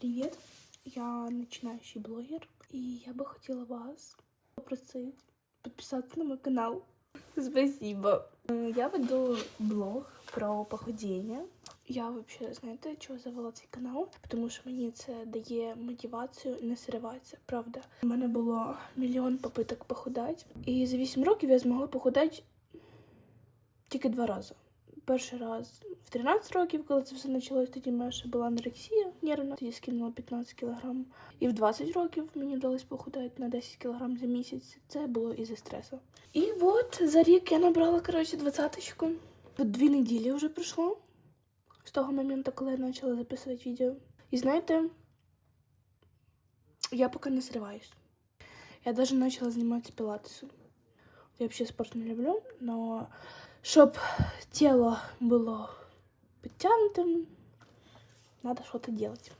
Привіт! Я починаючий блогер, і я би хотіла вас попросити підписатися на мій канал. Спасибо. Я веду блог про похудіння. Я взагалі, знаєте, чого завела цей канал? Тому що мені це дає мотивацію не зриватися, правда. У мене було мільйон попиток похудати, і за 8 років я змогла похудати тільки два рази. Перший раз в 13 років, коли це все почалось, тоді в мене ще була анорексія нервна, тоді скинула 15 кілограм. І в 20 років мені вдалося похудати на 10 кілограм за місяць. Це було із-за стресу. І от за рік я набрала, коротше, двадцяточку. Дві неділі вже пройшло з того моменту, коли я почала записувати відео. І знаєте, я поки не зриваюсь. Я навіть почала займатися пілатесом. Я взагалі спорт не люблю, но щоб тіло було надо щось робити.